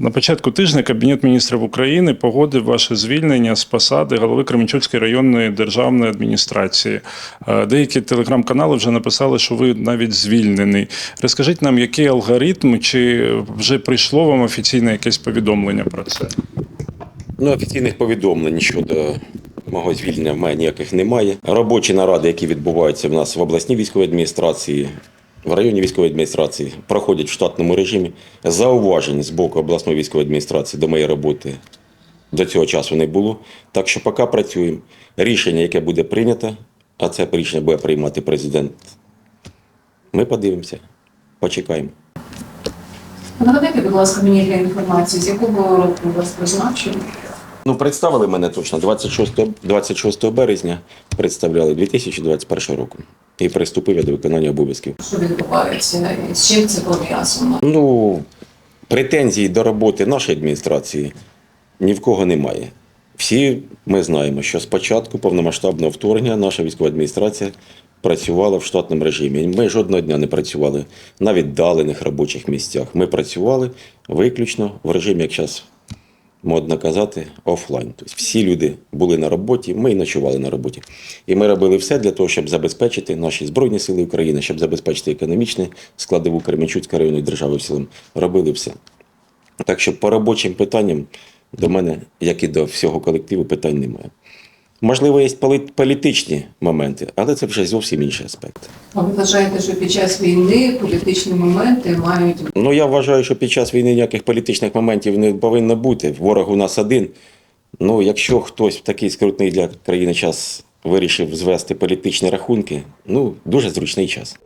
На початку тижня Кабінет міністрів України погодив ваше звільнення з посади голови Кременчуцької районної державної адміністрації. Е, Деякі телеграм-канали вже написали, що ви навіть звільнений. Розкажіть нам, який алгоритм, чи вже прийшло вам офіційне якесь повідомлення про це? Ну, офіційних повідомлень щодо мого звільнення в мене ніяких немає. Робочі наради, які відбуваються в нас в обласній військовій адміністрації, в районній військовій адміністрації, проходять в штатному режимі. Зауважень з боку обласної військової адміністрації до моєї роботи до цього часу не було. Так що поки працюємо. Рішення, яке буде прийнято, а це рішення буде приймати президент. Ми подивимося, почекаємо. Нагадайте, будь ласка, мені для інформації, з якого року вас призначили? Ну, представили мене точно 26, 26 березня, представляли 2021 року. І приступив я до виконання обов'язків. Що відбувається? І з чим це пов'язано? Ну, претензій до роботи нашої адміністрації ні в кого немає. Всі ми знаємо, що спочатку повномасштабного вторгнення наша військова адміністрація працювала в штатному режимі. Ми жодного дня не працювали на віддалених робочих місцях. Ми працювали виключно в режимі, як зараз модно казати, офлайн. Тобто всі люди були на роботі, ми і ночували на роботі. І ми робили все для того, щоб забезпечити наші Збройні Сили України, щоб забезпечити економічне складову Кременчуцької районної держави в цілому. Робили все. Так що по робочим питанням до мене, як і до всього колективу, питань немає. Можливо, є політичні моменти, але це вже зовсім інший аспект. А ви вважаєте, що під час війни політичні моменти мають Ну, я вважаю, що під час війни ніяких політичних моментів не повинно бути. Ворог у нас один. Ну, якщо хтось в такий скрутний для країни час вирішив звести політичні рахунки, ну, дуже зручний час.